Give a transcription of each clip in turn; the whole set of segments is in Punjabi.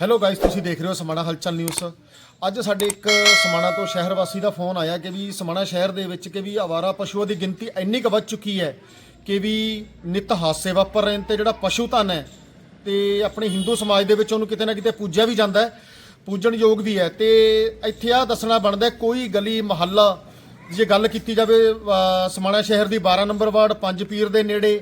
ਹੈਲੋ ਗਾਇਸ ਤੁਸੀਂ ਦੇਖ ਰਹੇ ਹੋ ਸਮਾਣਾ ਹਲਚਲ ਨਿਊਜ਼ ਅੱਜ ਸਾਡੇ ਇੱਕ ਸਮਾਣਾ ਤੋਂ ਸ਼ਹਿਰ ਵਾਸੀ ਦਾ ਫੋਨ ਆਇਆ ਕਿ ਵੀ ਸਮਾਣਾ ਸ਼ਹਿਰ ਦੇ ਵਿੱਚ ਕਿ ਵੀ ਆਵਾਰਾ ਪਸ਼ੂਆਂ ਦੀ ਗਿਣਤੀ ਇੰਨੀ ਕੁ ਵੱਧ ਚੁੱਕੀ ਹੈ ਕਿ ਵੀ ਨਿਤ ਹਾਦਸੇ ਵਾਪਰ ਰਹੇ ਨੇ ਤੇ ਜਿਹੜਾ ਪਸ਼ੂ ਧਨ ਹੈ ਤੇ ਆਪਣੇ ਹਿੰਦੂ ਸਮਾਜ ਦੇ ਵਿੱਚ ਉਹਨੂੰ ਕਿਤੇ ਨਾ ਕਿਤੇ ਪੂਜਿਆ ਵੀ ਜਾਂਦਾ ਹੈ, ਪੂਜਣ ਯੋਗ ਵੀ ਹੈ। ਤੇ ਇੱਥੇ ਆ ਦੱਸਣਾ ਬਣਦਾ ਕੋਈ ਗਲੀ, ਮਹੱਲਾ, ਜੇ ਗੱਲ ਕੀਤੀ ਜਾਵੇ ਸਮਾਣਾ ਸ਼ਹਿਰ ਦੀ 12 ਨੰਬਰ ਵਾਰਡ, ਪੰਜ ਪੀਰ ਦੇ ਨੇੜੇ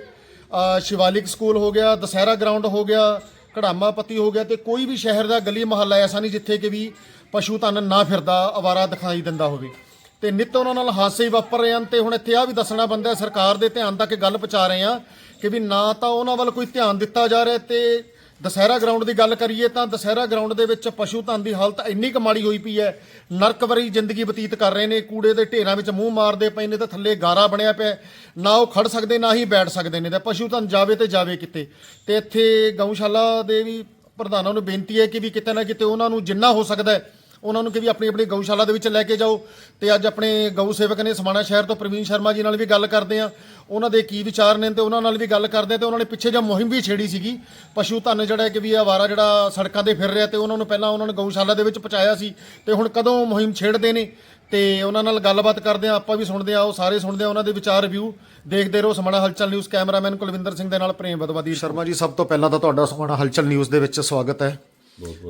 ਸ਼ਿਵਾਲਿਕ ਸਕੂਲ ਹੋ ਗਿਆ, ਦਸਹਿਰਾ ਗਰਾਊਂਡ ਹੋ ਗਿਆ ਕੜਾਮਾ ਪੱਤੀ ਹੋ ਗਿਆ ਤੇ ਕੋਈ ਵੀ ਸ਼ਹਿਰ ਦਾ ਗਲੀ ਮੁਹੱਲਾ ਐਸਾ ਨਹੀਂ ਜਿੱਥੇ ਕਿ ਵੀ ਪਸ਼ੂ ਧਨ ਨਾ ਫਿਰਦਾ, ਅਵਾਰਾ ਦਿਖਾਈ ਦਿੰਦਾ ਹੋਵੇ। ਤੇ ਨਿੱਤ ਉਹਨਾਂ ਨਾਲ ਹਾਦਸੇ ਹੀ ਵਾਪਰ ਰਹੇ ਹਨ ਤੇ ਹੁਣ ਇੱਥੇ ਆ ਵੀ ਦੱਸਣਾ ਬੰਦਾ ਸਰਕਾਰ ਦੇ ਧਿਆਨ ਤੱਕ ਗੱਲ ਪਹੁੰਚਾ ਰਹੇ ਆ ਕਿ ਵੀ ਨਾ ਤਾਂ ਉਹਨਾਂ ਵੱਲ ਕੋਈ ਧਿਆਨ ਦਿੱਤਾ ਜਾ ਰਿਹਾ ਤੇ ਦਸਹਿਰਾ ਗਰਾਊਂਡ ਦੀ ਗੱਲ ਕਰੀਏ ਤਾਂ ਦਸਹਿਰਾ ਗਰਾਊਂਡ ਦੇ ਵਿੱਚ ਪਸ਼ੂ ਧਨ ਦੀ ਹਾਲਤ ਇੰਨੀ ਕੁ ਮਾੜੀ ਹੋਈ ਪਈ ਹੈ। ਨਰਕ ਵਰੀ ਜ਼ਿੰਦਗੀ ਬਤੀਤ ਕਰ ਰਹੇ ਨੇ। ਕੂੜੇ ਦੇ ਢੇਰਾਂ ਵਿੱਚ ਮੂੰਹ ਮਾਰਦੇ ਪਏ ਨੇ ਤੇ ਥੱਲੇ ਗਾਰਾ ਬਣਿਆ ਪਿਆ ਨਾ ਉਹ ਖੜ ਸਕਦੇ, ਨਾ ਹੀ ਬੈਠ ਸਕਦੇ ਨੇ। ਤੇ ਪਸ਼ੂ ਧਨ ਜਾਵੇ ਤੇ ਜਾਵੇ ਕਿਤੇ। ਤੇ ਇੱਥੇ ਗਊਸ਼ਾਲਾ ਦੇ ਵੀ ਪ੍ਰਧਾਨਾਂ ਨੂੰ ਬੇਨਤੀ ਹੈ ਕਿ ਵੀ ਕਿਤੇ ਨਾ ਕਿਤੇ ਉਹਨਾਂ ਨੂੰ ਜਿੰਨਾ ਹੋ ਸਕਦਾ ਹੈ ਉਹਨਾਂ ਨੂੰ ਕਿ ਵੀ ਆਪਣੀ ਆਪਣੀ ਗਊਸ਼ਾਲਾ ਦੇ ਵਿੱਚ ਲੈ ਕੇ ਜਾਓ। ਤੇ ਅੱਜ ਆਪਣੇ ਗਊ ਸੇਵਕ ਨੇ ਸਮਾਣਾ ਸ਼ਹਿਰ ਤੋਂ ਪ੍ਰਵੀਨ ਸ਼ਰਮਾ ਜੀ ਨਾਲ ਵੀ ਗੱਲ ਕਰਦੇ ਆ ਉਹਨਾਂ ਦੇ ਕੀ ਵਿਚਾਰ ਨੇ ਤੇ ਉਹਨਾਂ ਨਾਲ ਵੀ ਗੱਲ ਕਰਦੇ ਆ ਤੇ ਉਹਨਾਂ ਨੇ ਪਿੱਛੇ ਜਿਹਾ ਮੁਹਿੰਮ ਵੀ ਛੇੜੀ ਸੀਗੀ। ਪਸ਼ੂ ਧਨ ਜਿਹੜਾ ਕਿ ਵੀ ਆਵਾਰਾ ਜਿਹੜਾ ਸੜਕਾਂ ਤੇ ਫਿਰ ਰਿਹਾ ਤੇ ਉਹਨਾਂ ਨੂੰ ਪਹਿਲਾਂ ਉਹਨਾਂ ਨੇ ਗਊਸ਼ਾਲਾ ਦੇ ਵਿੱਚ ਪਹੁੰਚਾਇਆ ਸੀ ਤੇ ਹੁਣ ਕਦੋਂ ਮੁਹਿੰਮ ਛੇੜਦੇ ਨੇ ਤੇ ਉਹਨਾਂ ਨਾਲ ਗੱਲਬਾਤ ਕਰਦੇ ਆ ਆਪਾਂ ਵੀ ਸੁਣਦੇ ਆ ਉਹ ਸਾਰੇ ਸੁਣਦੇ ਆ ਉਹਨਾਂ ਦੇ ਵਿਚਾਰ ਰਿਵਿਊ ਦੇਖਦੇ ਰਹੋ ਸਮਾਣਾ ਹਲਚਲ ਨਿਊਜ਼ ਕੈਮਰਾਮੈਨ ਕੁਲਵਿੰਦਰ ਸਿੰਘ ਦੇ ਨਾਲ ਪ੍ਰੇਮ ਬਦਵਾਦੀ ਸ਼ਰਮਾ ਜੀ, ਸਭ ਤੋਂ ਪਹਿਲਾਂ ਤਾਂ ਤੁਹਾਡਾ ਸਮਾਣਾ ਹਲਚਲ ਨਿਊਜ਼ ਦੇ ਵਿੱਚ ਸਵਾਗਤ ਹੈ।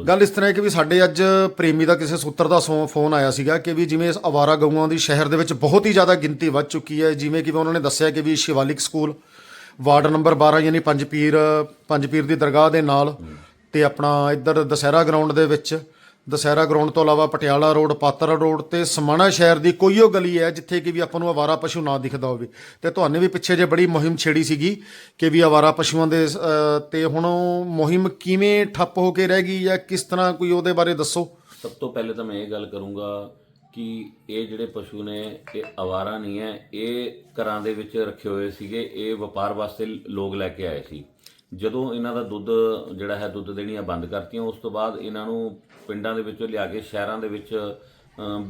ਗੱਲ ਇਸ ਤਰ੍ਹਾਂ ਹੈ ਕਿ ਵੀ ਸਾਡੇ ਅੱਜ ਪ੍ਰੇਮੀ ਦਾ ਕਿਸੇ ਸੂਤਰ ਦਾ ਸੋ- ਫੋਨ ਆਇਆ ਸੀਗਾ ਕਿ ਵੀ ਜਿਵੇਂ ਇਸ ਅਵਾਰਾ ਗਊਆਂ ਦੀ ਸ਼ਹਿਰ ਦੇ ਵਿੱਚ ਬਹੁਤ ਹੀ ਜ਼ਿਆਦਾ ਗਿਣਤੀ ਵੱਧ ਚੁੱਕੀ ਹੈ, ਜਿਵੇਂ ਕਿ ਵੀ ਉਹਨਾਂ ਨੇ ਦੱਸਿਆ ਕਿ ਵੀ ਸ਼ਿਵਾਲਿਕ ਸਕੂਲ, ਵਾਰਡ ਨੰਬਰ 12 ਯਾਨੀ ਪੰਜ ਪੀਰ ਪੰਜ ਪੀਰ ਦੀ ਦਰਗਾਹ ਦੇ ਨਾਲ ਤੇ ਆਪਣਾ ਇੱਧਰ ਦਸਹਿਰਾ ਗਰਾਊਂਡ ਦੇ ਵਿੱਚ ਦਸਹਿਰਾ ਗਰਾਊਂਡ ਤੋਂ ਇਲਾਵਾ ਪਟਿਆਲਾ ਰੋਡ ਪਾਤਰ ਰੋਡ ਤੇ ਸਮਾਣਾ ਸ਼ਹਿਰ ਦੀ ਕੋਈ ਉਹ ਗਲੀ ਹੈ ਜਿੱਥੇ ਕਿ ਵੀ ਆਪਾਂ ਨੂੰ ਆਵਾਰਾ ਪਸ਼ੂ ਨਾ ਦਿਖਦਾ ਹੋਵੇ। ਤੇ ਤੁਹਾਨੂੰ ਵੀ ਪਿੱਛੇ ਜੇ ਬੜੀ ਮੁਹਿੰਮ ਛੇੜੀ ਸੀਗੀ ਕਿ ਵੀ ਆਵਾਰਾ ਪਸ਼ੂਆਂ ਦੇ ਅ, ਤੇ ਹੁਣ ਮੁਹਿੰਮ ਕਿਵੇਂ ਠੱਪ ਹੋ ਕੇ ਰਹਿ ਗਈ ਜਾਂ ਕਿਸ ਤਰ੍ਹਾਂ ਕੋਈ ਉਹਦੇ ਬਾਰੇ ਦੱਸੋ? ਸਭ ਤੋਂ ਪਹਿਲੇ ਤਾਂ ਮੈਂ ਇਹ ਗੱਲ ਕਰੂੰਗਾ ਕਿ ਇਹ ਜਿਹੜੇ ਪਸ਼ੂ ਨੇ ਇਹ ਆਵਾਰਾ ਨਹੀਂ ਹੈ ਇਹ ਘਰਾਂ ਦੇ ਵਿੱਚ ਰੱਖੇ ਹੋਏ ਸੀਗੇ ਇਹ ਵਪਾਰ ਵਾਸਤੇ ਲੋਕ ਲੈ ਕੇ ਆਏ ਸੀ। ਜਦੋਂ ਇਹਨਾਂ ਦਾ ਦੁੱਧ ਜਿਹੜਾ ਹੈ ਦੁੱਧ ਦੇਣੀਆਂ ਬੰਦ ਕਰਤੀਆਂ, ਉਸ ਤੋਂ ਬਾਅਦ ਇਹਨਾਂ ਨੂੰ ਪਿੰਡਾਂ ਦੇ ਵਿੱਚੋਂ ਲਿਆ ਕੇ ਸ਼ਹਿਰਾਂ ਦੇ ਵਿੱਚ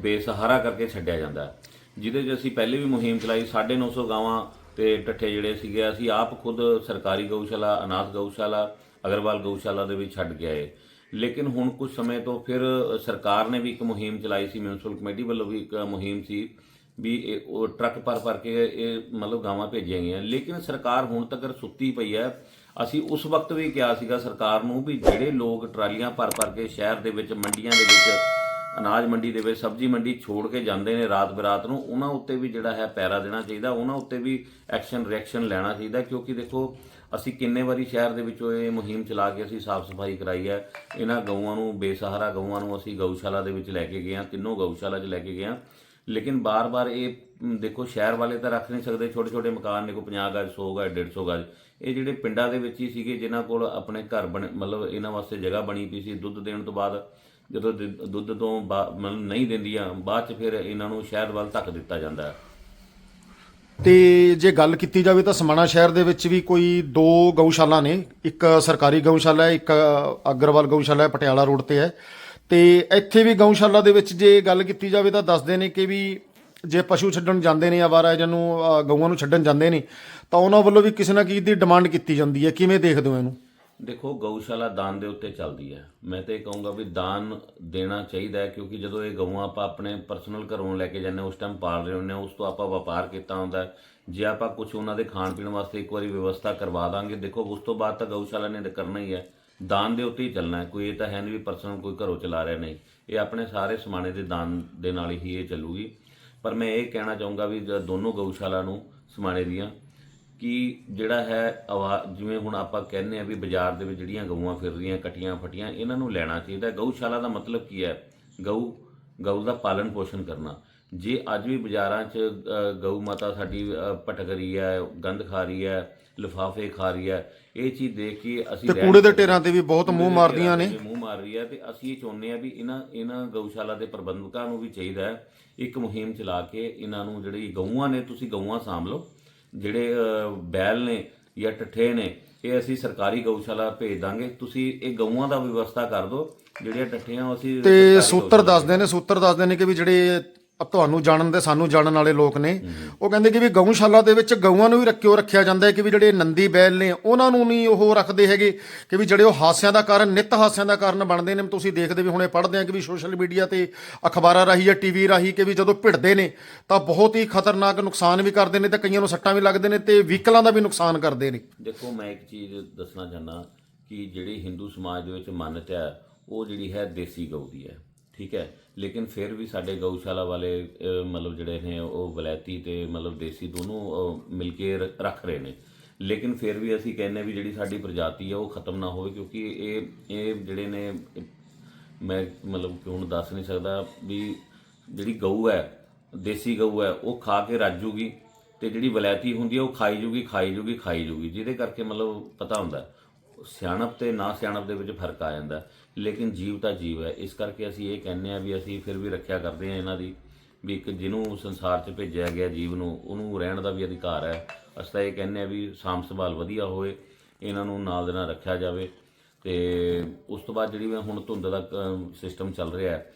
ਬੇਸਹਾਰਾ ਕਰਕੇ ਛੱਡਿਆ ਜਾਂਦਾ ਜਿਹਦੇ 'ਚ ਅਸੀਂ ਪਹਿਲੇ ਵੀ ਮੁਹਿੰਮ ਚਲਾਈ 950 ਗਾਵਾਂ ਤੇ ਟੱਠੇ ਜਿਹੜੇ ਸੀਗੇ, ਅਸੀਂ ਆਪ ਖੁਦ ਸਰਕਾਰੀ ਗਊਸ਼ਾਲਾ, ਅਨਾਥ ਗਊਸ਼ਾਲਾ, ਅਗਰਵਾਲ ਗਊਸ਼ਾਲਾ ਦੇ ਵਿੱਚ ਛੱਡ ਕੇ ਆਏ। ਲੇਕਿਨ ਹੁਣ ਕੁਝ ਸਮੇਂ ਤੋਂ ਫਿਰ ਸਰਕਾਰ ਨੇ ਵੀ ਇੱਕ ਮੁਹਿੰਮ ਚਲਾਈ ਸੀ ਮਿਊਨਿਸਪਲ ਕਮੇਟੀ ਵੱਲੋਂ ਵੀ ਇੱਕ ਮੁਹਿੰਮ ਸੀ ਵੀ ਇਹ ਉਹ ਟਰੱਕ ਭਰ ਭਰ ਕੇ ਇਹ ਮਤਲਬ ਗਾਵਾਂ ਭੇਜੀਆਂ ਗਈਆਂ। ਲੇਕਿਨ ਸਰਕਾਰ ਹੁਣ ਤੱਕ ਸੁੱਤੀ ਪਈ ਹੈ ਅਸੀਂ ਉਸ ਵਕਤ ਵੀ ਕਿਹਾ ਸੀਗਾ ਸਰਕਾਰ ਨੂੰ ਵੀ ਜਿਹੜੇ ਲੋਕ ਟਰਾਲੀਆਂ ਭਰ ਭਰ ਕੇ ਸ਼ਹਿਰ ਦੇ ਵਿੱਚ ਮੰਡੀਆਂ ਦੇ ਵਿੱਚ, ਅਨਾਜ ਮੰਡੀ ਦੇ ਵਿੱਚ, ਸਬਜ਼ੀ ਮੰਡੀ ਛੋੜ ਕੇ ਜਾਂਦੇ ਨੇ ਰਾਤ ਬਰਾਤ ਨੂੰ, ਉਹਨਾਂ ਉੱਤੇ ਵੀ ਜਿਹੜਾ ਹੈ ਪੈਰਾ ਦੇਣਾ ਚਾਹੀਦਾ, ਉਹਨਾਂ ਉੱਤੇ ਵੀ ਐਕਸ਼ਨ ਰਿਐਕਸ਼ਨ ਲੈਣਾ ਚਾਹੀਦਾ, ਕਿਉਂਕਿ ਦੇਖੋ ਅਸੀਂ ਕਿੰਨੇ ਵਾਰੀ ਸ਼ਹਿਰ ਦੇ ਵਿੱਚੋਂ ਇਹ ਮੁਹਿੰਮ ਚਲਾ ਕੇ ਅਸੀਂ ਸਾਫ਼ ਸਫ਼ਾਈ ਕਰਾਈ ਹੈ, ਇਹਨਾਂ ਗਊਆਂ ਨੂੰ ਬੇਸਹਾਰਾ ਗਊਆਂ ਨੂੰ ਅਸੀਂ ਗਊਸ਼ਾਲਾ ਦੇ ਵਿੱਚ ਲੈ ਕੇ ਗਏ ਹਾਂ, ਤਿੰਨੋਂ ਗਊਸ਼ਾਲਾ 'ਚ ਲੈ ਕੇ ਗਏ ਹਾਂ। ਲੇਕਿਨ ਬਾਰ-ਬਾਰ ਇਹ ਦੇਖੋ, ਸ਼ਹਿਰ ਵਾਲੇ ਤਾਂ ਰੱਖ ਨਹੀਂ ਸਕਦੇ, ਛੋਟੇ-ਛੋਟੇ ਮਕਾਨ ਨੇ ਕੋਈ 50 ਗਜ 100 ਗਜ 150 ਗਜ। ਇਹ ਜਿਹੜੇ ਪਿੰਡਾਂ ਦੇ ਵਿੱਚ ਹੀ ਸੀਗੇ, ਜਿਨ੍ਹਾਂ ਕੋਲ ਆਪਣੇ ਘਰ ਬਣੇ, ਮਤਲਬ ਇਹਨਾਂ ਵਾਸਤੇ ਜਗ੍ਹਾ ਬਣੀ ਪਈ ਸੀ ਦੁੱਧ ਦੇਣ ਤੋਂ ਬਾਅਦ, ਜਦੋਂ ਦੁ- ਦੁੱਧ ਤੋਂ ਬਾ- ਮਤਲਬ ਨਹੀਂ ਦਿੰਦੀਆਂ, ਬਾਅਦ ਚ ਫਿਰ ਇਹਨਾਂ ਨੂੰ ਸ਼ਹਿਰ ਵੱਲ ਧੱਕ ਦਿੱਤਾ ਜਾਂਦਾ ਹੈ। ਤੇ ਜੇ ਗੱਲ ਕੀਤੀ ਜਾਵੇ ਤਾਂ ਸਮਾਣਾ ਸ਼ਹਿਰ ਦੇ ਵਿੱਚ ਵੀ ਕੋਈ ਦੋ ਗਊਸ਼ਾਲਾ ਨੇ। ਇੱਕ ਸਰਕਾਰੀ ਗਊਸ਼ਾਲਾ ਹੈ, ਇੱਕ ਅਗਰਵਾਲ ਗਊਸ਼ਾਲਾ ਹੈ, ਪਟਿਆਲਾ ਰੋਡ ਤੇ ਹੈ। ਤੇ ਇੱਥੇ ਵੀ ਗਊਸ਼ਾਲਾ ਦੇ ਵਿੱਚ ਜੇ ਗੱਲ ਕੀਤੀ ਜਾਵੇ ਤਾਂ ਦੱਸਦੇ ਨੇ ਕਿ ਵੀ ਜੇ ਪਸ਼ੂ ਛੱਡਣ ਜਾਂਦੇ ਨੇ ਆਵਾਰਾ ਜਿਹਨੂੰ ਨੂੰ ਗਊਆਂ ਨੂੰ ਛੱਡਣ ਜਾਂਦੇ ਨੇ ਤਾਂ ਉਹਨਾਂ ਵੱਲੋਂ ਵੀ ਕਿਸੇ ਨਾ ਕਿਸੇ ਦੀ ਡਿਮਾਂਡ ਕੀਤੀ ਜਾਂਦੀ ਹੈ। ਕਿਵੇਂ ਦੇਖਦੇ ਹੋ ਇਹਨੂੰ? ਦੇਖੋ ਗਊਸ਼ਾਲਾ ਦਾਨ ਦੇ ਉੱਤੇ ਚੱਲਦੀ ਹੈ। ਮੈਂ ਤੇ ਇਹ ਕਹੂੰਗਾ ਵੀ ਦਾਨ ਦੇਣਾ ਚਾਹੀਦਾ ਹੈ ਕਿਉਂਕਿ ਜਦੋਂ ਇਹ ਗਊਆਂ ਆਪਾਂ ਆਪਣੇ ਪਰਸਨਲ ਘਰੋਂ ਲੈ ਕੇ ਜਾਂਦੇ ਹਾਂ, ਉਸ ਟਾਈਮ ਪਾਲ ਰਹੇ ਹੁੰਦੇ ਹਾਂ ਉਸ ਤੋਂ ਆਪਾਂ ਵਪਾਰ ਕੀਤਾ ਹੁੰਦਾ ਜੇ ਆਪਾਂ ਕੁਝ ਉਹਨਾਂ ਦੇ ਖਾਣ ਪੀਣ ਵਾਸਤੇ ਇੱਕ ਵਾਰੀ ਵਿਵਸਥਾ ਕਰਵਾ ਦਾਂਗੇ ਦੇਖੋ ਉਸ ਤੋਂ ਬਾਅਦ ਤਾਂ ਗਊਸ਼ਾਲਾ ਨੇ ਤਾਂ ਕਰਨਾ ਹੀ ਹੈ। ਦਾਨ ਦੇ ਉੱਤੇ ਹੀ ਚੱਲਣਾ ਹੈ। ਕੋਈ ਇਹ ਤਾਂ ਹੈ ਨਹੀਂ ਵੀ ਪਰਸਨਲ ਕੋਈ ਘਰੋਂ ਚਲਾ ਰਿਹਾ ਨਹੀਂ। ਇਹ ਆਪਣੇ ਸਾਰੇ ਸਮਾਣੇ ਦੇ ਦਾਨ ਦੇ ਨਾਲ ਹੀ ਇਹ ਚੱਲੂਗੀ। ਪਰ ਮੈਂ ਇਹ ਕਹਿਣਾ ਚਾਹੂੰਗਾ ਵੀ ਜ- ਦੋਨੋਂ ਗਊਸ਼ਾਲਾ ਨੂੰ ਸਮਾਣੇ ਦੀਆਂ ਕਿ ਜਿਹੜਾ ਹੈ ਆਵਾ- ਜਿਵੇਂ ਹੁਣ ਆਪਾਂ ਕਹਿੰਦੇ ਆ ਵੀ ਬਾਜ਼ਾਰ ਦੇ ਵਿੱਚ ਜਿਹੜੀਆਂ ਗਊਆਂ ਫਿਰ ਰਹੀਆਂ ਕਟੀਆਂ ਫਟੀਆਂ ਇਹਨਾਂ ਨੂੰ ਲੈਣਾ ਚਾਹੀਦਾ। ਗਊਸ਼ਾਲਾ ਦਾ ਮਤਲਬ ਕੀ ਹੈ? ਗਊ ਗਊ ਦਾ ਪਾਲਣ ਪੋਸ਼ਣ ਕਰਨਾ। ਜੇ ਅੱਜ ਵੀ ਬਾਜ਼ਾਰਾਂ 'ਚ ਗਊ ਮਾਤਾ ਸਾਡੀ ਅ, ਭਟਕ ਰਹੀ ਹੈ ਗੰਦ ਖਾ ਰਹੀ ਹੈ ਲਿਫਾਫੇ ਖਾ ਰਹੀ ਹੈ। ਇਹ ਚੀਜ਼ ਦੇਖ ਕੇ ਅਸੀਂ ਤੇ ਕੂੜੇ ਦੇ। ਢੇਰਾਂ ਤੇ ਵੀ ਬਹੁਤ ਮੂੰਹ ਮਾਰਦੀਆਂ ਨੇ। ਮੂੰਹ ਮਾਰ ਰਹੀ ਹੈ ਤੇ ਅਸੀਂ ਇਹ ਚਾਹੁੰਦੇ ਆ ਵੀ ਇਹਨਾਂ ਇਹਨਾਂ ਗਊਸ਼ਾਲਾ ਦੇ ਪ੍ਰਬੰਧਕਾਂ ਨੂੰ ਵੀ ਚਾਹੀਦਾ ਹੈ ਇੱਕ ਮੁਹਿੰਮ ਚਲਾ ਕੇ ਇਹਨਾਂ ਨੂੰ ਜਿਹੜੀ ਗਊਆਂ ਨੇ ਤੁਸੀਂ ਗਊਆਂ ਸਾਂਭ ਲਓ। ਜਿਹੜੇ ਬੈਲ ਨੇ ਜਾਂ ਟੱਠੇ ਨੇ ਇਹ ਅਸੀਂ ਸਰਕਾਰੀ ਗਊਸ਼ਾਲਾ ਭੇਜ ਦਾਂਗੇ। ਤੁਸੀਂ ਇਹ ਗਊਆਂ ਦਾ ਵਿਵਸਥਾ ਕਰ ਦਿਓ। ਜਿਹੜੀਆਂ ਟੱਠੀਆਂ ਅਸੀਂ ਤੇ ਸੂਤਰ ਦੱਸਦੇ ਨੇ ਸੂਤਰ ਦੱਸਦੇ ਨੇ ਕਿ ਵੀ ਜਿਹੜੇ ਤੁਹਾਨੂੰ ਜਾਣਨ ਦੇ, ਸਾਨੂੰ ਜਾਣਨ ਵਾਲੇ ਲੋਕ ਨੇ। ਉਹ ਕਹਿੰਦੇ ਕਿ ਵੀ ਗਊਸ਼ਾਲਾ ਦੇ ਵਿੱਚ ਗਊਆਂ ਨੂੰ ਵੀ ਰੱਖਿਓ, ਰੱਖਿਆ ਜਾਂਦਾ ਹੈ ਕਿ ਵੀ ਜਿਹੜੇ ਨੰਦੀ ਬੈਲ ਨੇ, ਉਹਨਾਂ ਨੂੰ ਨਹੀਂ ਉਹ ਰੱਖਦੇ ਹੈਗੇ। ਕਿ ਵੀ ਜਿਹੜੇ ਉਹ ਹਾਸਿਆਂ ਦਾ ਕਾਰਨ, ਨਿਤ ਹਾਸਿਆਂ ਦਾ ਕਾਰਨ ਬਣਦੇ ਨੇ। ਤੁਸੀਂ ਦੇਖਦੇ ਵੀ ਹੁਣੇ ਪੜ੍ਹਦੇ ਆ ਕਿ ਵੀ ਸੋਸ਼ਲ ਮੀਡੀਆ ਤੇ ਅਖਬਾਰਾਂ ਰਾਹੀਂ ਜਾਂ ਟੀਵੀ ਰਾਹੀਂ ਕਿ ਵੀ ਜਦੋਂ ਭਿੜਦੇ ਨੇ, ਤਾਂ ਬਹੁਤ ਹੀ ਖਤਰਨਾਕ ਨੁਕਸਾਨ ਵੀ ਕਰਦੇ ਨੇ ਤੇ ਕਈਆਂ ਨੂੰ ਸੱਟਾਂ ਵੀ ਲੱਗਦੇ ਨੇ ਤੇ ਵਹੀਕਲਾਂ ਦਾ ਵੀ ਨੁਕਸਾਨ ਕਰਦੇ ਨੇ। ਦੇਖੋ, ਮੈਂ ਇੱਕ ਚੀਜ਼ ਦੱਸਣਾ ਚਾਹੁੰਦਾ ਕਿ ਜਿਹੜੀ ਹਿੰਦੂ ਸਮਾਜ ਦੇ ਵਿੱਚ ਮਾਨਤਾ ਹੈ, ਉਹ ਜਿਹੜੀ ਹੈ ਦੇਸੀ ਗਊ ਦੀ ਹੈ। ਠੀਕ ਹੈ, ਲੇਕਿਨ ਫਿਰ ਵੀ ਸਾਡੇ ਗਊਸ਼ਾਲਾ ਵਾਲੇ ਮਤਲਬ ਜਿਹੜੇ ਨੇ ਉਹ ਵਲੈਤੀ ਤੇ ਮਤਲਬ ਦੇਸੀ ਦੋਨੋਂ ਮਿਲ ਕੇ ਰ- ਰੱਖ ਰਹੇ ਨੇ। ਲੇਕਿਨ ਫਿਰ ਵੀ ਅਸੀਂ ਕਹਿੰਦੇ ਵੀ ਜਿਹੜੀ ਸਾਡੀ ਪ੍ਰਜਾਤੀ ਹੈ ਉਹ ਖਤਮ ਨਾ ਹੋਵੇ, ਕਿਉਂਕਿ ਇਹ ਇਹ ਜਿਹੜੇ ਨੇ, ਮੈਂ ਮਤਲਬ ਕਿ ਹੁਣ ਦੱਸ ਨਹੀਂ ਸਕਦਾ ਵੀ ਜਿਹੜੀ ਗਊ ਹੈ, ਦੇਸੀ ਗਊ ਹੈ, ਉਹ ਖਾ ਕੇ ਰੱਜੂਗੀ ਤੇ ਜਿਹੜੀ ਵਲੈਤੀ ਹੁੰਦੀ ਹੈ ਉਹ ਖਾਈ ਜੂਗੀ ਖਾਈ ਜੂਗੀ ਖਾਈ ਜੂਗੀ। ਜਿਹਦੇ ਕਰਕੇ ਮਤਲਬ ਪਤਾ ਹੁੰਦਾ, ਸਿਆਣਪ ਤੇ ਨਾ ਸਿਆਣਪ ਦੇ ਵਿੱਚ ਫ਼ਰਕ ਆ ਜਾਂਦਾ। ਲੇਕਿਨ ਜੀਵ ਤਾਂ ਜੀਵ ਹੈ। ਇਸ ਕਰਕੇ ਅਸੀਂ ਇਹ ਕਹਿੰਦੇ ਆ ਵੀ ਅਸੀਂ ਫਿਰ ਵੀ ਰੱਖਿਆ ਕਰਦੇ ਆ ਇਹਨਾਂ ਦੀ, ਵੀ ਇੱਕ ਜਿਹਨੂੰ ਸੰਸਾਰ 'ਚ ਭੇਜਿਆ ਗਿਆ ਜੀਵ ਨੂੰ, ਉਹਨੂੰ ਰਹਿਣ ਦਾ ਵੀ ਅਧਿਕਾਰ ਹੈ। ਅਸੀਂ ਤਾਂ ਇਹ ਕਹਿੰਦੇ ਆ ਵੀ ਸਾਂਭ ਸੰਭਾਲ ਵਧੀਆ ਹੋਵੇ, ਇਹਨਾਂ ਨੂੰ ਨਾਲ ਦੇ ਨਾਲ ਰੱਖਿਆ ਜਾਵੇ। ਤੇ ਉਸ ਤੋਂ ਬਾਅਦ ਜਿਹੜੀ ਮੈਂ ਹੁਣ ਧੁੰਦ ਦਾ ਸਿਸਟਮ ਚੱਲ ਰਿਹਾ ਹੈ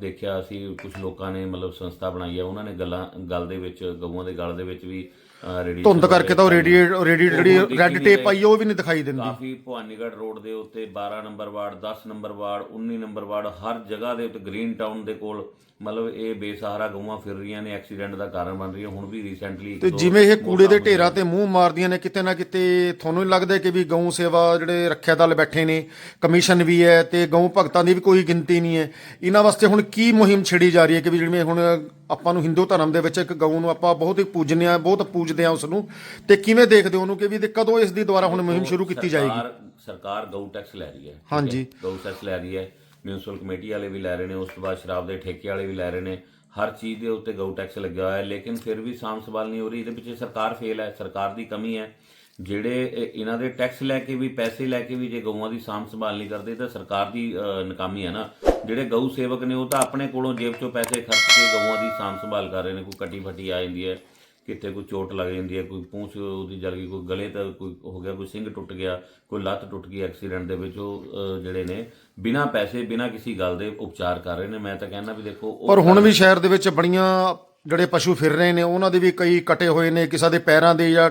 ਦੇਖਿਆ ਅਸੀਂ ਕੁਝ ਲੋਕਾਂ ਨੇ ਮਤਲਬ ਸੰਸਥਾ ਬਣਾਈ ਹੈ, ਉਹਨਾਂ ਨੇ ਗੱਲਾਂ, ਗੱਲ ਦੇ ਵਿੱਚ, ਗਊਆਂ ਦੇ ਗਲ ਦੇ ਵਿੱਚ ਵੀ ਰੇਡੀ ਧੁੰਦ ਕਰਕੇ ਤਾਂ ਰੇਡੀਏਟ ਰੇਡੀ ਜਿਹੜੀ ਰੈੱਡ ਟੇਪ ਆਈ ਉਹ ਵੀ ਨਹੀਂ ਦਿਖਾਈ ਦਿੰਦੀ। ਕਾਫੀ ਭਵਾਨੀਗੜ੍ਹ ਰੋਡ ਦੇ ਉੱਤੇ 12 number ward 10 number ward 19 number ward ਹਰ ਜਗ੍ਹਾ ਦੇ ਉੱਤੇ ਗ੍ਰੀਨ ਟਾਊਨ ਦੇ ਕੋਲ ਮਤਲਬ ਇਹ ਬੇਸਹਾਰਾ ਗਊਆਂ ਫਿਰ ਰਹੀਆਂ ਨੇ ਐਕਸੀਡੈਂਟ ਦਾ ਕਾਰਨ ਬਣ ਰਹੀਆਂ ਹੁਣ ਵੀ ਰੀਸੈਂਟਲੀ ਤੇ ਜਿਵੇਂ ਇਹ ਕੂੜੇ ਦੇ ਢੇਰਾਂ ਤੇ ਮੂੰਹ ਮਾਰਦੀਆਂ ਨੇ ਕਿਤੇ ਨਾ ਕਿਤੇ ਤੁਹਾਨੂੰ ਨਹੀਂ ਲੱਗਦਾ ਕਿ ਵੀ ਗਊ ਸੇਵਾ ਜਿਹੜੇ ਰੱਖਿਆ ਦਲ ਬੈਠੇ ਨੇ ਕਮਿਸ਼ਨ ਵੀ ਹੈ ਤੇ ਗਊ ਭਗਤਾਂ ਦੀ ਵੀ ਕੋਈ ਗਿਣਤੀ ਨਹੀਂ ਹੈ ਇਹਨਾਂ ਵਾਸਤੇ ਹੁਣ ਕੀ ਮੁਹਿੰਮ ਛਿੜੀ ਜਾ ਰਹੀ ਹੈ ਕਿ ਵੀ ਜਿਵੇਂ ਹੁਣ ਆਪਾਂ ਨੂੰ ਹਿੰਦੂ ਧਰਮ ਦੇ ਵਿੱਚ ਇੱਕ ਗਊ ਨੂੰ ਆਪਾਂ ਬਹੁਤ ਹੀ ਪੂਜਨੇ ਆ ਬਹੁਤ ਪੂਜਦੇ ਆ ਉਸ ਨੂੰ ਤੇ ਕਿਵੇਂ ਦੇਖਦੇ ਹੋ ਉਹਨੂੰ ਕਿ ਵੀ ਕਦੋਂ ਇਸ ਦੀ ਦੁਆਰਾ ਹੁਣ ਮੁਹਿੰਮ ਸ਼ੁਰੂ ਕੀਤੀ ਜਾਏਗੀ ਸਰਕਾਰ ਗਊ ਟੈਕਸ ਲੈ ਰਹੀ ਹੈ ਹੈ? ਹਾਂਜੀ। ਗਊ ਟੈਕਸ ਲੈ ਰਹੀ ਹੈ ਮਿਊਨਿਸਪਲ ਕਮੇਟੀ ਵਾਲੇ ਵੀ ਲੈ ਰਹੇ ਨੇ, ਉਸ ਤੋਂ ਬਾਅਦ ਸ਼ਰਾਬ ਦੇ ਠੇਕੇ ਵਾਲੇ ਵੀ ਲੈ ਰਹੇ ਨੇ। ਹਰ ਚੀਜ਼ ਦੇ ਉੱਤੇ ਗਊ ਟੈਕਸ ਲੱਗਿਆ ਹੋਇਆ ਹੈ, ਲੇਕਿਨ ਫਿਰ ਵੀ ਸਾਂਭ ਸੰਭਾਲ ਨਹੀਂ ਹੋ ਰਹੀ। ਇਹਦੇ ਪਿੱਛੇ ਸਰਕਾਰ ਫੇਲ ਹੈ, ਸਰਕਾਰ ਦੀ ਕਮੀ ਹੈ। ਜਿਹੜੇ ਇਹਨਾਂ ਦੇ ਟੈਕਸ ਲੈ ਕੇ ਵੀ, ਪੈਸੇ ਲੈ ਕੇ ਵੀ ਜੇ ਗਊਆਂ ਦੀ ਸਾਂਭ ਸੰਭਾਲ ਨਹੀਂ ਕਰਦੇ, ਤਾਂ ਸਰਕਾਰ ਦੀ ਨਕਾਮੀ ਹੈ ਨਾ। ਜਿਹੜੇ ਗਊ ਸੇਵਕ ਨੇ, ਉਹ ਤਾਂ ਆਪਣੇ ਕੋਲੋਂ ਜੇਬ ਚੋਂ ਪੈਸੇ ਖਰਚ ਕੇ ਗਊਆਂ ਦੀ ਸਾਂਭ ਸੰਭਾਲ ਕਰ ਰਹੇ ਨੇ। ਕੋਈ ਕੱਟੀ ਫੱਟੀ ਆ ਜਾਂਦੀ ਹੈ, ਕਿਤੇ ਕੋਈ ਚੋਟ ਲੱਗ ਜਾਂਦੀ ਹੈ, ਕੋਈ ਪੂੰਛ ਉਹਦੀ ਜਲ ਗਈ, ਕੋਈ ਗਲੇ ਤਾਂ ਕੋਈ ਹੋ ਗਿਆ, ਕੋਈ ਸਿੰਗ ਟੁੱਟ ਗਿਆ, ਕੋਈ ਲੱਤ ਟੁੱਟ ਗਈ ਐਕਸੀਡੈਂਟ ਦੇ ਵਿੱਚ, ਉਹ ਜਿਹੜੇ ਨੇ ਬਿਨਾਂ ਪੈਸੇ ਬਿਨਾਂ ਕਿਸੇ ਗੱਲ ਦੇ ਉਪਚਾਰ ਕਰ ਰਹੇ ਨੇ। ਮੈਂ ਤਾਂ ਕਹਿੰਦਾ ਵੀ ਦੇਖੋ ਉਹ ਪਰ ਹੁਣ ਵੀ ਸ਼ਹਿਰ ਦੇ ਵਿੱਚ ਬੜੀਆਂ ਜਿਹੜੇ ਪਸ਼ੂ ਫਿਰ ਰਹੇ ਨੇ ਉਹਨਾਂ ਦੇ ਵੀ ਕਈ ਕਟੇ ਹੋਏ ਨੇ ਕਿਸੇ ਦੇ ਪੈਰਾਂ ਦੇ ਜਾਂ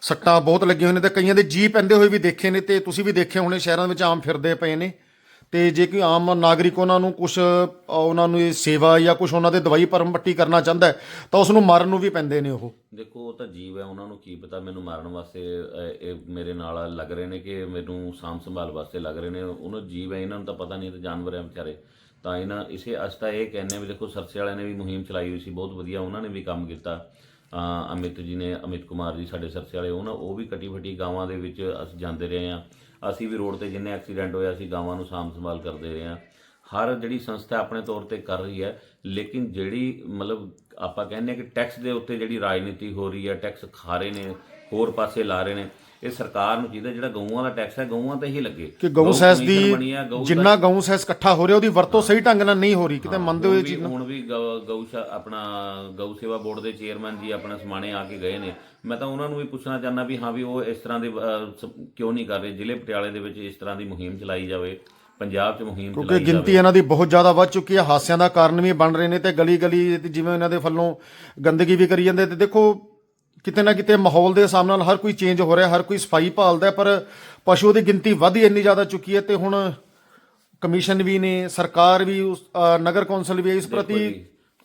ਸੱਟਾਂ ਬਹੁਤ ਲੱਗੀਆਂ ਹੋਈਆਂ ਨੇ ਤੇ ਕਈਆਂ ਦੇ ਜੀ ਪੈਂਦੇ ਹੋਏ ਵੀ ਦੇਖੇ ਨੇ ਤੇ ਤੁਸੀਂ ਵੀ ਦੇਖੇ ਹੋਣੇ ਸ਼ਹਿਰਾਂ ਵਿੱਚ ਆਮ ਫਿਰਦੇ ਪਏ ਨੇ। ਤੇ ਜੇ ਕੋਈ ਆਮ ਨਾਗਰਿਕ ਉਹਨਾਂ ਨੂੰ ਕੁਝ ਉਹਨਾਂ ਨੂੰ ਇਹ ਸੇਵਾ ਜਾਂ ਕੁਝ ਉਹਨਾਂ ਦੇ ਦਵਾਈ ਭਰਮ ਪੱਟੀ ਕਰਨਾ ਚਾਹੁੰਦਾ ਹੈ, ਤਾਂ ਉਸ ਨੂੰ ਮਾਰਨ ਨੂੰ ਵੀ ਪੈਂਦੇ ਨੇ ਉਹ। ਦੇਖੋ ਉਹ ਤਾਂ ਜੀਵ ਹੈ ਉਹਨਾਂ ਨੂੰ ਕੀ ਪਤਾ ਮੈਨੂੰ ਮਾਰਨ ਵਾਸਤੇ ਅਹ, ਇਹ ਮੇਰੇ ਨਾਲ ਲੱਗ ਰਹੇ ਨੇ ਕਿ ਮੈਨੂੰ ਸਾਂਭ ਸੰਭਾਲ ਵਾਸਤੇ ਲੱਗ ਰਹੇ ਨੇ। ਉਹਨਾਂ ਜੀਵ ਹੈ ਇਹਨਾਂ ਨੂੰ ਤਾਂ ਪਤਾ ਨਹੀਂ ਇਹ ਤਾਂ ਜਾਨਵਰ ਹੈ ਵਿਚਾਰੇ। ਤਾਂ ਇਹਨਾਂ ਇਸੇ ਅਸ ਇਹ ਕਹਿੰਦੇ ਵੀ ਦੇਖੋ ਸਰਸੇ ਵਾਲਿਆਂ ਨੇ ਵੀ ਮੁਹਿੰਮ ਚਲਾਈ ਹੋਈ ਸੀ ਬਹੁਤ ਵਧੀਆ ਉਹਨਾਂ ਨੇ ਵੀ ਕੰਮ ਕੀਤਾ। ਅਮਿਤ ਜੀ ਨੇ, ਅਮਿਤ ਕੁਮਾਰ ਜੀ ਸਾਡੇ ਸਰਸੇ ਵਾਲੇ ਉਹਨਾਂ ਉਹ ਵੀ ਕਟੀ ਫਟੀ ਗਾਵਾਂ ਦੇ ਵਿੱਚ ਅਸੀਂ ਜਾਂਦੇ ਰਹੇ ਆ ਅਸੀਂ ਵੀ ਰੋਡ ਤੇ ਜਿੰਨੇ ਐਕਸੀਡੈਂਟ ਹੋਇਆ, ਅਸੀਂ ਗਾਵਾਂ ਨੂੰ ਸਾਂਭ ਸੰਭਾਲ ਕਰਦੇ ਰਹੇ ਆ ਹਰ ਜਿਹੜੀ ਸੰਸਥਾ ਆਪਣੇ ਤੌਰ ਤੇ ਕਰ ਰਹੀ ਹੈ, ਲੇਕਿਨ ਜਿਹੜੀ, ਮਤਲਬ ਆਪਾਂ ਕਹਿੰਦੇ ਹਾਂ ਕਿ ਟੈਕਸ ਦੇ ਉੱਤੇ ਜਿਹੜੀ ਰਾਜਨੀਤੀ ਹੋ ਰਹੀ ਹੈ, ਟੈਕਸ ਖਾ ਰਹੇ ਨੇ, ਹੋਰ ਪਾਸੇ ਲਾ ਰਹੇ ਨੇ ਇਹ ਸਰਕਾਰ ਨੂੰ ਚਾਹੀਦਾ ਜਿਹੜਾ ਗਊਆਂ ਦਾ ਟੈਕਸ ਹੈ ਗਊਆਂ ਤੇ ਹੀ ਲੱਗੇ। ਕਿ ਗਊ ਸੈਸ ਦੀ ਜਿੰਨਾ ਗਊ ਸੈਸ ਇਕੱਠਾ ਹੋ ਰਿਹਾ ਉਹਦੀ ਵਰਤੋਂ ਸਹੀ ਢੰਗ ਨਾਲ ਨਹੀਂ ਹੋ ਰਹੀ ਕਿਤੇ ਮੰਨਦੇ ਹੋਏ ਵੀ ਹੁਣ ਵੀ ਗਊ ਗਊਸ਼ਾ ਆਪਣਾ ਗਊ ਸੇਵਾ ਬੋਰਡ ਦੇ ਚੇਅਰਮੈਨ ਜੀ ਆਪਣਾ ਸਮਾਣੇ ਆ ਕੇ ਗਏ ਨੇ। ਮੈਂ ਤਾਂ ਉਹਨਾਂ ਨੂੰ ਵੀ ਪੁੱਛਣਾ ਚਾਹੁੰਦਾ ਵੀ ਹਾਂ ਵੀ ਉਹ ਇਸ ਤਰ੍ਹਾਂ ਦੇ ਕਿਉਂ ਨਹੀਂ ਕਰ ਰਹੇ? ਜ਼ਿਲ੍ਹੇ ਪਟਿਆਲੇ ਦੇ ਵਿੱਚ ਇਸ ਤਰ੍ਹਾਂ ਦੀ ਮੁਹਿੰਮ ਚਲਾਈ ਜਾਵੇ ਪੰਜਾਬ 'ਚ ਮੁਹਿੰਮ ਕਿਉਂਕਿ ਚਲਾਈ ਗਿਣਤੀ ਇਹਨਾਂ ਦੀ ਬਹੁਤ ਜ਼ਿਆਦਾ ਵੱਧ ਚੁੱਕੀ ਹੈ ਹਾਸਿਆਂ ਦਾ ਕਾਰਨ ਵੀ ਬਣ ਰਹੇ ਨੇ ਤੇ ਗਲੀ ਗਲੀ ਜਿਵੇਂ ਇਹਨਾਂ ਦੇ ਵੱਲੋਂ ਗੰਦਗੀ ਵੀ ਕਰੀ ਜਾਂਦੇ ਤੇ ਦੇਖੋ ਕਿਤੇ ਨਾ ਕਿਤੇ ਮਾਹੌਲ ਦੇ ਹਿਸਾਬ ਨਾਲ ਹਰ ਕੋਈ ਚੇਂਜ ਹੋ ਰਿਹਾ ਹਰ ਕੋਈ ਸਫ਼ਾਈ ਭਾਲਦਾ ਪਰ ਪਸ਼ੂ ਦੀ ਗਿਣਤੀ ਵੱਧ ਇੰਨੀ ਜ਼ਿਆਦਾ ਚੁੱਕੀ ਹੈ ਤੇ ਹੁਣ ਕਮਿਸ਼ਨ ਵੀ ਨੇ ਸਰਕਾਰ ਵੀ ਉਸ ਅ, ਨਗਰ ਕੌਂਸਲ ਵੀ ਇਸ ਪ੍ਰਤੀ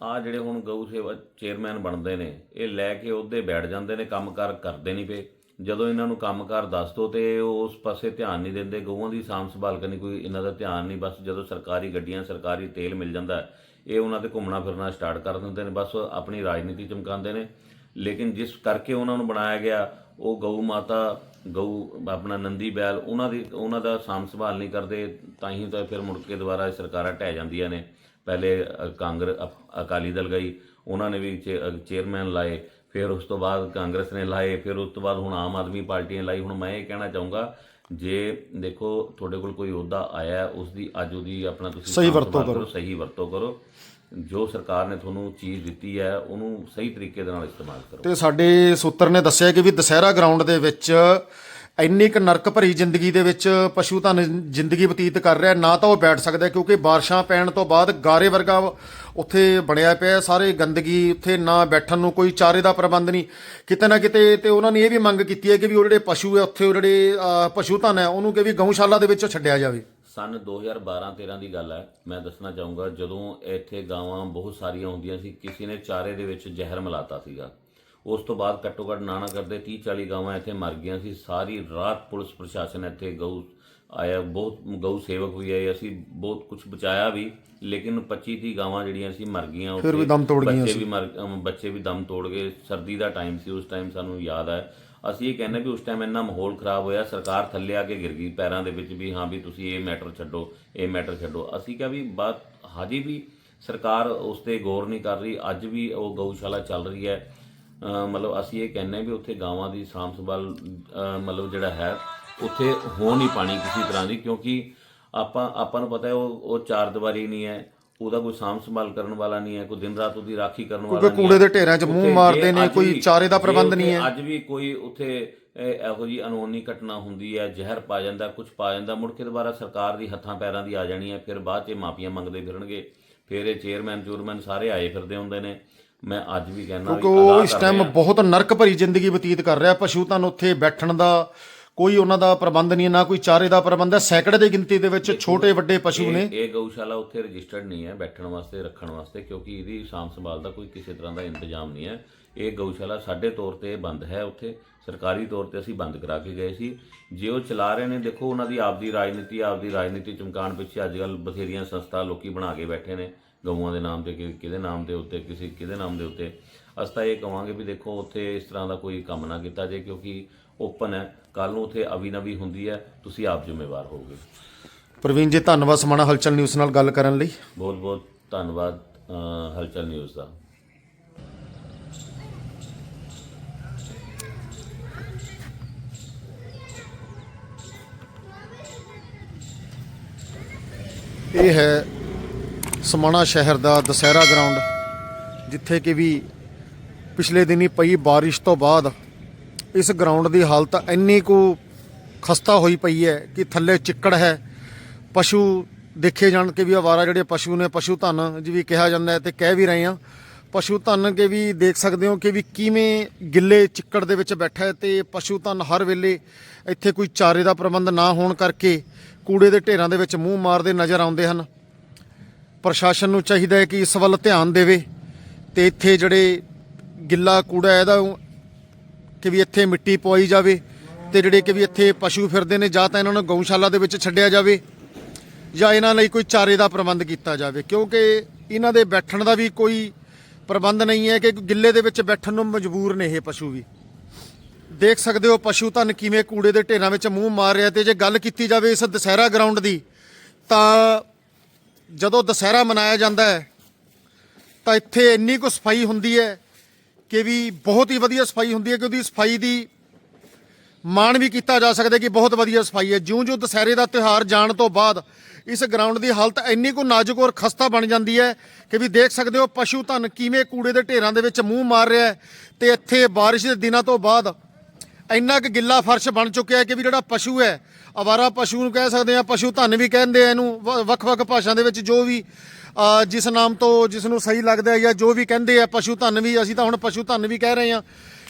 ਆ ਜਿਹੜੇ ਹੁਣ ਗਊ ਸੇਵਾ ਚੇਅਰਮੈਨ ਬਣਦੇ ਨੇ ਇਹ ਲੈ ਕੇ ਉਹਦੇ ਬੈਠ ਜਾਂਦੇ ਨੇ ਕੰਮਕਾਰ ਕਰਦੇ ਨਹੀਂ ਪਏ। ਜਦੋਂ ਇਹਨਾਂ ਨੂੰ ਕੰਮਕਾਰ ਦੱਸ ਦੋ ਤੇ ਉਹ ਉਸ ਪਾਸੇ ਧਿਆਨ ਨਹੀਂ ਦਿੰਦੇ ਗਊਆਂ ਦੀ ਸਾਂਭ ਸੰਭਾਲ ਕਰਨੀ ਕੋਈ ਇਹਨਾਂ ਦਾ ਧਿਆਨ ਨਹੀਂ ਬਸ ਜਦੋਂ ਸਰਕਾਰੀ ਗੱਡੀਆਂ ਸਰਕਾਰੀ ਤੇਲ ਮਿਲ ਜਾਂਦਾ ਹੈ, ਇਹ ਉਹਨਾਂ ਤੇ ਘੁੰਮਣਾ ਫਿਰਨਾ ਸਟਾਰਟ ਕਰ ਦਿੰਦੇ ਨੇ ਬਸ ਆਪਣੀ ਰਾਜਨੀਤੀ ਚਮਕਾਉਂਦੇ ਨੇ। ਲੇਕਿਨ ਜਿਸ ਕਰਕੇ ਉਹਨਾਂ ਨੂੰ ਬਣਾਇਆ ਗਿਆ ਉਹ ਗਊ ਮਾਤਾ ਗਊ ਆਪਣਾ ਨੰਦੀ ਬੈਲ ਉਹਨਾਂ ਦੀ ਉਹਨਾਂ ਦਾ ਸਾਂਭ ਸੰਭਾਲ ਨਹੀਂ ਕਰਦੇ ਤਾਂ ਹੀ ਤਾਂ ਫਿਰ ਮੁੜ ਕੇ ਦੁਬਾਰਾ ਸਰਕਾਰਾਂ ਢਹਿ ਜਾਂਦੀਆਂ ਨੇ। ਪਹਿਲੇ ਕਾਂਗਰਸ ਅਕਾਲੀ ਦਲ ਗਈ ਉਹਨਾਂ ਨੇ ਵੀ ਚੇਅਰਮੈਨ ਲਾਏ ਫਿਰ ਉਸ ਤੋਂ ਬਾਅਦ ਕਾਂਗਰਸ ਨੇ ਲਾਏ ਫਿਰ ਉਸ ਤੋਂ ਬਾਅਦ ਹੁਣ ਆਮ ਆਦਮੀ ਪਾਰਟੀ ਨੇ ਲਾਈ। ਹੁਣ ਮੈਂ ਇਹ ਕਹਿਣਾ ਚਾਹੂੰਗਾ ਜੇ ਦੇਖੋ ਤੁਹਾਡੇ ਕੋਲ ਕੋਈ ਅਹੁਦਾ ਆਇਆ ਉਸ ਦੀ ਅੱਜ ਉਹਦੀ ਆਪਣਾ ਤੁਸੀਂ ਸਹੀ ਵਰਤੋਂ ਕਰੋ। ਸਹੀ ਵਰਤੋਂ ਕਰੋ। ਜੋ ਸਰਕਾਰ ਨੇ ਤੁਹਾਨੂੰ ਚੀਜ਼ ਦਿੱਤੀ ਹੈ, ਉਹਨੂੰ ਸਹੀ ਤਰੀਕੇ ਦੇ ਨਾਲ ਇਸਤੇਮਾਲ ਕਰੋ। ਤੇ ਸਾਡੇ ਸੂਤਰ ਨੇ ਦੱਸਿਆ ਕਿ ਵੀ ਦਸਹਿਰਾ ਗਰਾਊਂਡ ਦੇ ਵਿੱਚ ਇੰਨੀ ਕੁ ਨਰਕ ਭਰੀ ਜ਼ਿੰਦਗੀ ਦੇ ਵਿੱਚ ਪਸ਼ੂ ਧਨ ਜ਼ਿੰਦਗੀ ਬਤੀਤ ਕਰ ਰਿਹਾ, ਨਾ ਤਾਂ ਉਹ ਬੈਠ ਸਕਦਾ, ਕਿਉਂਕਿ ਬਾਰਿਸ਼ਾਂ ਪੈਣ ਤੋਂ ਬਾਅਦ ਗਾਰੇ ਵਰਗਾ ਉੱਥੇ ਬਣਿਆ ਪਿਆ, ਸਾਰੇ ਗੰਦਗੀ ਉੱਥੇ ਨਾ ਬੈਠਣ ਨੂੰ ਕੋਈ ਚਾਰੇ ਦਾ ਪ੍ਰਬੰਧ ਨਹੀਂ। ਕਿਤੇ ਨਾ ਕਿਤੇ ਤੇ ਉਹਨਾਂ ਨੇ ਇਹ ਵੀ ਮੰਗ ਕੀਤੀ ਹੈ ਕਿ ਵੀ ਉਹ ਜਿਹੜੇ ਪਸ਼ੂ ਹੈ, ਉੱਥੇ ਉਹ ਜਿਹੜੇ ਪਸ਼ੂ ਧਨ ਹੈ, ਉਹਨੂੰ ਕਿ ਵੀ ਗਊਸ਼ਾਲਾ ਦੇ ਵਿੱਚ ਛੱਡਿਆ ਜਾਵੇ। ਸਨ 2012-13 ਦੀ ਗੱਲ ਹੈ। ਮੈਂ ਦੱਸਣਾ ਚਾਹੂੰਗਾ ਜਦੋਂ ਇੱਥੇ ਗਾਵਾਂ ਬਹੁਤ ਸਾਰੀਆਂ ਹੁੰਦੀਆਂ ਸੀ ਕਿਸੇ ਨੇ ਚਾਰੇ ਦੇ ਵਿੱਚ ਜ਼ਹਿਰ ਮਿਲਾਤਾ ਸੀਗਾ। ਉਸ ਤੋਂ ਬਾਅਦ ਘੱਟੋ ਘੱਟ ਨਾ ਨਾ ਕਰਦੇ 30-40 ਗਾਵਾਂ ਇੱਥੇ ਮਰ ਗਈਆਂ ਸੀ। ਸਾਰੀ ਰਾਤ ਪੁਲਿਸ ਪ੍ਰਸ਼ਾਸਨ ਇੱਥੇ ਗਊ ਆਇਆ ਬਹੁਤ ਗਊ ਸੇਵਕ ਵੀ ਆਏ ਅਸੀਂ ਬਹੁਤ ਕੁਝ ਬਚਾਇਆ ਵੀ ਲੇਕਿਨ 25-30 ਗਾਵਾਂ ਜਿਹੜੀਆਂ ਸੀ ਮਰ ਗਈਆਂ। ਫਿਰ ਵੀ ਦਮ ਤੋੜ ਗਈਆਂ ਬੱਚੇ ਵੀ ਮਰ ਬੱਚੇ ਵੀ ਦਮ ਤੋੜ ਗਏ। ਸਰਦੀ ਦਾ ਟਾਈਮ ਸੀ ਉਸ ਟਾਈਮ ਸਾਨੂੰ ਯਾਦ ਹੈ। ਅਸੀਂ ਇਹ ਕਹਿੰਦੇ ਵੀ ਉਸ ਟਾਈਮ ਇੰਨਾ ਮਾਹੌਲ ਖਰਾਬ ਹੋਇਆ, ਸਰਕਾਰ ਥੱਲੇ ਆ ਕੇ ਗਿਰ ਗਈ ਪੈਰਾਂ ਦੇ ਵਿੱਚ ਵੀ, ਹਾਂ ਵੀ ਤੁਸੀਂ ਇਹ ਮੈਟਰ ਛੱਡੋ, ਇਹ ਮੈਟਰ ਛੱਡੋ। ਅਸੀਂ ਕਿਹਾ ਵੀ ਬਾਤ ਹਾਜੀ ਵੀ ਸਰਕਾਰ ਉਸ ਤੇ ਗੌਰ ਨਹੀਂ ਕਰ ਰਹੀ, ਅੱਜ ਵੀ ਉਹ ਗਊਸ਼ਾਲਾ ਚੱਲ ਰਹੀ ਹੈ। ਮਤਲਬ ਅਸੀਂ ਇਹ ਕਹਿੰਦੇ ਵੀ ਉੱਥੇ ਗਾਵਾਂ ਦੀ ਸਾਂਭ ਸੰਭਾਲ ਮਤਲਬ ਜਿਹੜਾ ਹੈ, ਉੱਥੇ ਹੋ ਨਹੀਂ ਪਾਣੀ ਕਿਸੇ ਤਰ੍ਹਾਂ ਦੀ, ਕਿਉਂਕਿ ਆਪਾਂ ਆਪਾਂ ਨੂੰ ਪਤਾ ਹੈ ਉਹ ਉਹ ਚਾਰ ਦੀਵਾਰੀ ਨਹੀਂ ਹੈ। ਉਹਦਾ ਕੋਈ ਸਾਂਭ ਸੰਭਾਲ ਕਰਨ ਵਾਲਾ ਨਹੀਂ ਹੈ ਕੋਈ ਦਿਨ ਰਾਤ ਉਹਦੀ ਰਾਖੀ ਕਰਨ ਵਾਲਾ ਨਹੀਂ ਕੂੜੇ ਹੈ। ਦੇ ਢੇਰਾਂ 'ਚ ਮੂੰਹ ਮਾਰਦੇ ਨੇ, ਕੋਈ ਚਾਰੇ ਦਾ ਪ੍ਰਬੰਧ ਨਹੀਂ ਹੈ। ਅੱਜ ਵੀ ਕੋਈ ਉੱਥੇ ਇਹ ਜੀ ਅਨਹੋਨੀ ਘਟਨਾ ਹੁੰਦੀ ਹੈ ਜ਼ਹਿਰ ਪਾ ਜਾਂਦਾ ਕੁਝ ਪਾ ਜਾਂਦਾ ਮੁੜ ਕੇ ਦੁਬਾਰਾ ਸਰਕਾਰ ਦੀ ਹੱਥਾਂ ਪੈਰਾਂ ਦੀ ਆ ਜਾਣੀ ਹੈ ਫਿਰ ਬਾਅਦ 'ਚ ਮਾਫੀਆਂ ਮੰਗਦੇ ਫਿਰਨਗੇ ਫਿਰ ਇਹ ਚੇਅਰਮੈਨ ਚੂਰਮੈਨ ਸਾਰੇ ਆਏ ਫਿਰਦੇ ਹੁੰਦੇ ਨੇ ਮੈਂ ਅੱਜ ਵੀ ਕਹਿੰਦਾ ਕਿਉਂਕਿ ਉਹ ਇਸ ਟਾਈਮ ਬਹੁਤ ਨਰਕ ਭਰੀ ਜ਼ਿੰਦਗੀ ਬਤੀਤ ਕਰ ਰਿਹਾ ਪਸ਼ੂ ਧਨ ਉੱਥੇ ਬੈਠਣ ਦਾ ਕੋਈ ਉਹਨਾਂ ਦਾ ਪ੍ਰਬੰਧ ਨਹੀਂ ਹੈ ਨਾ ਕੋਈ ਚਾਰੇ ਦਾ ਪ੍ਰਬੰਧ ਹੈ। ਸੈਂਕੜੇ ਦੀ ਗਿਣਤੀ ਦੇ ਵਿੱਚ ਛੋਟੇ ਵੱਡੇ ਪਸ਼ੂ ਨੇ। ਇਹ ਗਊਸ਼ਾਲਾ ਉੱਥੇ ਰਜਿਸਟਰਡ ਨਹੀਂ ਹੈ ਬੈਠਣ ਵਾਸਤੇ ਰੱਖਣ ਵਾਸਤੇ ਕਿਉਂਕਿ ਇਹਦੀ ਸਾਂਭ ਸੰਭਾਲ ਦਾ ਕੋਈ ਕਿਸੇ ਤਰ੍ਹਾਂ ਦਾ ਇੰਤਜ਼ਾਮ ਨਹੀਂ ਹੈ। ਇਹ ਗਊਸ਼ਾਲਾ ਸਾਡੇ ਤੌਰ ਤੇ ਬੰਦ ਹੈ ਉੱਥੇ। ਸਰਕਾਰੀ ਤੌਰ ਤੇ ਅਸੀਂ ਬੰਦ ਕਰਾ ਕੇ ਗਏ ਸੀ। ਜੇ ਉਹ ਚਲਾ ਰਹੇ ਨੇ ਦੇਖੋ ਉਹਨਾਂ ਦੀ ਆਪਦੀ ਰਾਜਨੀਤੀ ਆਪਦੀ ਰਾਜਨੀਤੀ ਚਮਕਾਉਣ ਪਿੱਛੇ ਅੱਜ ਕੱਲ ਬਥੇਰੀਆਂ ਸੰਸਥਾ ਲੋਕੀ ਬਣਾ ਕੇ ਬੈਠੇ ਨੇ। ਗਊਆਂ ਦੇ ਨਾਮ ਤੇ ਕਿਹਦੇ ਨਾਮ ਦੇ ਉੱਤੇ ਕਿਸੇ ਕਿਹਦੇ ਨਾਮ ਦੇ ਉੱਤੇ। ਅਸੀਂ ਤਾਂ ਇਹ ਕਵਾਂਗੇ ਵੀ ਦੇਖੋ ਉੱਥੇ ਇਸ ਤਰ੍ਹਾਂ ਦਾ ਕੋਈ ਕੰਮ ਨਾ ਕੀਤਾ ਜੇ ਕਿਉਂਕਿ ਓਪਨ ਹੈ। ਕੱਲ ਨੂੰ ਉੱਥੇ ਅਵੀ ਨਵੀ ਹੁੰਦੀ ਹੈ। ਤੁਸੀਂ ਆਪ ਜ਼ਿੰਮੇਵਾਰ ਹੋਵੋਗੇ। ਪ੍ਰਵੀਨ ਜੀ ਧੰਨਵਾਦ ਸਮਾਣਾ ਹਲਚਲ ਨਿਊਜ਼ ਨਾਲ ਗੱਲ ਕਰਨ ਲਈ। ਬਹੁਤ ਬਹੁਤ ਧੰਨਵਾਦ ਅ, ਹਲਚਲ ਨਿਊਜ਼ ਦਾ। ਇਹ ਹੈ ਸਮਾਣਾ ਸ਼ਹਿਰ ਦਾ ਦਸਹਿਰਾ ਗਰਾਊਂਡ ਜਿੱਥੇ ਕਿ ਵੀ ਪਿਛਲੇ ਦਿਨੀ ਪਈ ਬਾਰਿਸ਼ ਤੋਂ ਬਾਅਦ ਇਸ ਗਰਾਊਂਡ ਦੀ ਹਾਲਤ ਇੰਨੀ ਕੁ ਖਸਤਾ ਹੋਈ ਪਈ ਹੈ ਕਿ ਥੱਲੇ ਚਿੱਕੜ ਹੈ। ਪਸ਼ੂ ਦੇਖੇ ਜਾਣ ਕੇ ਵੀ ਆਵਾਰਾ ਜਿਹੜੇ ਪਸ਼ੂ ਨੇ, ਪਸ਼ੂ ਧਨ ਜੀ ਵੀ ਕਿਹਾ ਜਾਂਦਾ ਹੈ ਤੇ ਕਹਿ ਵੀ ਰਹੇ ਆ ਪਸ਼ੂ ਧਨ ਕੇ ਵੀ ਦੇਖ ਸਕਦੇ ਹੋ ਕਿ ਵੀ ਕਿਵੇਂ ਗਿੱਲੇ ਚਿੱਕੜ ਦੇ ਵਿੱਚ ਬੈਠਾ ਹੈ ਤੇ ਪਸ਼ੂ ਧਨ ਹਰ ਵੇਲੇ ਇੱਥੇ ਕੋਈ ਚਾਰੇ ਦਾ ਪ੍ਰਬੰਧ ਨਾ ਹੋਣ ਕਰਕੇ ਕੂੜੇ ਦੇ ਢੇਰਾਂ ਦੇ ਵਿੱਚ ਮੂੰਹ ਮਾਰਦੇ ਨਜ਼ਰ ਆਉਂਦੇ ਹਨ। ਪ੍ਰਸ਼ਾਸਨ ਨੂੰ ਚਾਹੀਦਾ ਹੈ ਕਿ ਇਸ ਵੱਲ ਧਿਆਨ ਦੇਵੇ ਤੇ ਇੱਥੇ ਜਿਹੜੇ ਗਿੱਲਾ ਕੂੜਾ ਇਹਦਾ ਕਿ ਵੀ ਇੱਥੇ ਮਿੱਟੀ ਪਵਾਈ ਜਾਵੇ ਤੇ ਜਿਹੜੇ ਕਿ ਵੀ ਇੱਥੇ ਪਸ਼ੂ ਫਿਰਦੇ ਨੇ ਜਾਂ ਤਾਂ ਇਹਨਾਂ ਨੂੰ ਗਊਸ਼ਾਲਾ ਦੇ ਵਿੱਚ ਛੱਡਿਆ ਜਾਵੇ ਜਾਂ ਇਹਨਾਂ ਲਈ ਕੋਈ ਚਾਰੇ ਦਾ ਪ੍ਰਬੰਧ ਕੀਤਾ ਜਾਵੇ, ਕਿਉਂਕਿ ਇਹਨਾਂ ਦੇ ਬੈਠਣ ਦਾ ਵੀ ਕੋਈ ਪ੍ਰਬੰਧ ਨਹੀਂ ਹੈ ਕਿ ਗਿੱਲੇ ਦੇ ਵਿੱਚ ਬੈਠਣ ਨੂੰ ਮਜਬੂਰ ਨੇ ਇਹ ਪਸ਼ੂ ਵੀ। ਦੇਖ ਸਕਦੇ ਹੋ ਪਸ਼ੂ ਧਨ ਕਿਵੇਂ ਕੂੜੇ ਦੇ ਢੇਰਾਂ ਵਿੱਚ ਮੂੰਹ ਮਾਰ ਰਿਹਾ ਤੇ ਜੇ ਗੱਲ ਕੀਤੀ ਜਾਵੇ ਇਸ ਦੁਸਹਿਰਾ ਗਰਾਊਂਡ ਦੀ, ਤਾਂ ਜਦੋਂ ਦੁਸਹਿਰਾ ਮਨਾਇਆ ਜਾਂਦਾ ਹੈ, ਤਾਂ ਇੱਥੇ ਇੰਨੀ ਕੁ ਸਫ਼ਾਈ ਹੁੰਦੀ ਹੈ ਕਿ ਵੀ ਬਹੁਤ ਹੀ ਵਧੀਆ ਸਫ਼ਾਈ ਹੁੰਦੀ ਹੈ ਕਿ ਉਹਦੀ ਸਫ਼ਾਈ ਦੀ ਮਾਣ ਵੀ ਕੀਤਾ ਜਾ ਸਕਦਾ ਕਿ ਬਹੁਤ ਵਧੀਆ ਸਫ਼ਾਈ ਹੈ। ਜਿਉਂ-ਜਿਉਂ ਦੁਸਹਿਰੇ ਦਾ ਤਿਉਹਾਰ ਜਾਣ ਤੋਂ ਬਾਅਦ ਇਸ ਗਰਾਊਂਡ ਦੀ ਹਾਲਤ ਇੰਨੀ ਕੁ ਨਾਜ਼ੁਕ ਔਰ ਖਸਤਾ ਬਣ ਜਾਂਦੀ ਹੈ ਕਿ ਵੀ ਦੇਖ ਸਕਦੇ ਹੋ ਪਸ਼ੂ ਧਨ ਕਿਵੇਂ ਕੂੜੇ ਦੇ ਢੇਰਾਂ ਦੇ ਵਿੱਚ ਮੂੰਹ ਮਾਰ ਰਿਹਾ ਹੈ ਤੇ ਇੱਥੇ ਬਾਰਿਸ਼ ਦੇ ਦਿਨਾਂ ਤੋਂ ਬਾਅਦ ਇੰਨਾ ਕੁ ਗਿੱਲਾ ਫਰਸ਼ ਬਣ ਚੁੱਕਿਆ ਹੈ ਕਿ ਵੀ ਜਿਹੜਾ ਪਸ਼ੂ ਹੈ ਅਵਾਰਾ ਪਸ਼ੂ ਨੂੰ ਕਹਿ ਸਕਦੇ ਆ ਪਸ਼ੂ ਧਨ ਵੀ ਕਹਿੰਦੇ ਆ ਇਹਨੂੰ, ਵ- ਵੱਖ-ਵੱਖ ਭਾਸ਼ਾ ਦੇ ਵਿੱਚ ਜੋ ਵੀ ਜਿਸ ਨਾਮ ਤੋਂ ਜਿਸ ਨੂੰ ਸਹੀ ਲੱਗਦਾ ਹੈ ਜਾਂ ਜੋ ਵੀ ਕਹਿੰਦੇ ਆ ਪਸ਼ੂ ਧਨ ਵੀ, ਅਸੀਂ ਤਾਂ ਹੁਣ ਪਸ਼ੂ ਧਨ ਵੀ ਕਹਿ ਰਹੇ ਹਾਂ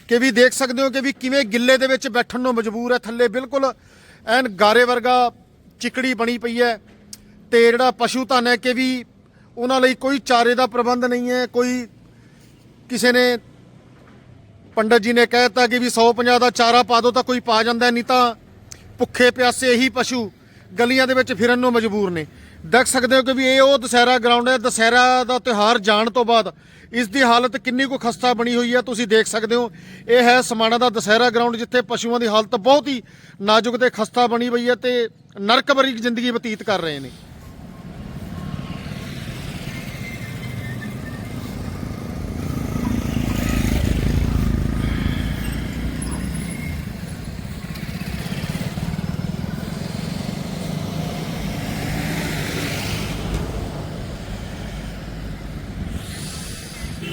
ਕਿ ਵੀ ਦੇਖ ਸਕਦੇ ਹੋ ਕਿ ਵੀ ਕਿਵੇਂ ਗਿੱਲੇ ਦੇ ਵਿੱਚ ਬੈਠਣ ਨੂੰ ਮਜਬੂਰ ਹੈ ਥੱਲੇ ਬਿਲਕੁਲ ਐਨ ਗਾਰੇ ਵਰਗਾ ਚਿਕੜੀ ਬਣੀ ਪਈ ਹੈ ਤੇ ਜਿਹੜਾ ਪਸ਼ੂ ਧਨ ਹੈ ਕਿ ਵੀ ਉਹਨਾਂ ਲਈ ਕੋਈ ਚਾਰੇ ਦਾ ਪ੍ਰਬੰਧ ਨਹੀਂ ਹੈ, ਕੋਈ ਕਿਸੇ ਨੇ ਪੰਡਤ ਜੀ ਨੇ ਕਹਿਤਾ ਕਿ ਵੀ 150 ਦਾ ਚਾਰਾ ਪਾ ਦੋ ਤਾਂ ਕੋਈ ਪਾ ਜਾਂਦਾ ਨਹੀਂ ਤਾਂ ਭੁੱਖੇ ਪਿਆਸੇ ਹੀ ਪਸ਼ੂ ਗਲੀਆਂ ਦੇ ਵਿੱਚ ਫਿਰਨ ਨੂੰ ਮਜਬੂਰ ਨੇ। ਦੇਖ ਸਕਦੇ ਹੋ ਕਿ ਵੀ ਇਹ ਉਹ ਦੁਸਹਿਰਾ ਗਰਾਊਂਡ ਹੈ, ਦੁਸਹਿਰਾ ਦਾ ਤਿਉਹਾਰ ਜਾਣ ਤੋਂ ਬਾਅਦ ਇਸ ਦੀ ਹਾਲਤ ਕਿੰਨੀ ਕੁ ਖਸਤਾ ਬਣੀ ਹੋਈ ਹੈ, ਤੁਸੀਂ ਦੇਖ ਸਕਦੇ ਹੋ। ਇਹ ਹੈ ਸਮਾਣਾ ਦਾ ਦੁਸਹਿਰਾ ਗਰਾਊਂਡ ਜਿੱਥੇ ਪਸ਼ੂਆਂ ਦੀ ਹਾਲਤ ਬਹੁਤ ਹੀ ਨਾਜ਼ੁਕ ਤੇ ਖਸਤਾ ਬਣੀ ਹੋਈ ਹੈ ਤੇ ਨਰਕ ਭਰੀ ਜ਼ਿੰਦਗੀ ਬਤੀਤ ਕਰ ਰਹੇ ਨੇ।